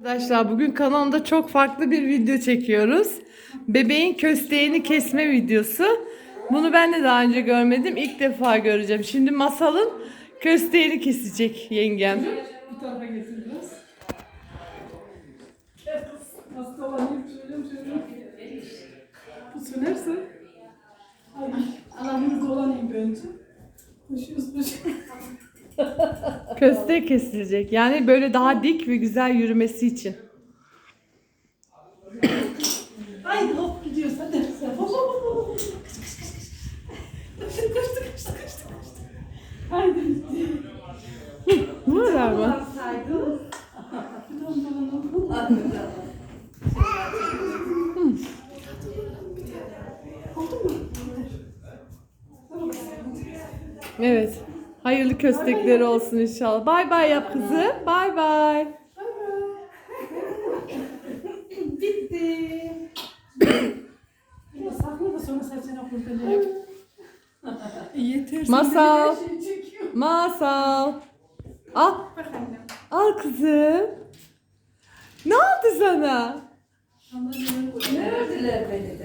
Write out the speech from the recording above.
Arkadaşlar bugün kanalımda çok farklı bir video çekiyoruz. Bebeğin kösteğini kesme videosu. Bunu ben de daha önce görmedim. İlk defa göreceğim. Şimdi masalın kösteğini kesecek yengem. Bu tarafa getir biraz. Hastalanayım şöyle şöyle. Bu sönerse. Ay alanımız dolanayım önce. Koşuyoruz koşuyoruz. Köstek kesilecek. Yani böyle daha dik ve güzel yürümesi için. Haydi hop gidiyoruz hadi. Hop hop hop. Kış kış kış kış. Kaçtı kaçtı kaçtı kaçtı kaçtı. Haydi. Var tamam. Oldu mu? Tamam. Evet. Hayırlı köstekleri olsun inşallah. Bay bay yap kızı. Bay bay. Bitti. Biraz sakla da sonra saçına kurtaracak. Yeter. Masal. Masal. Al. Al kızım. Ne oldu sana? Ne verdiler beni de?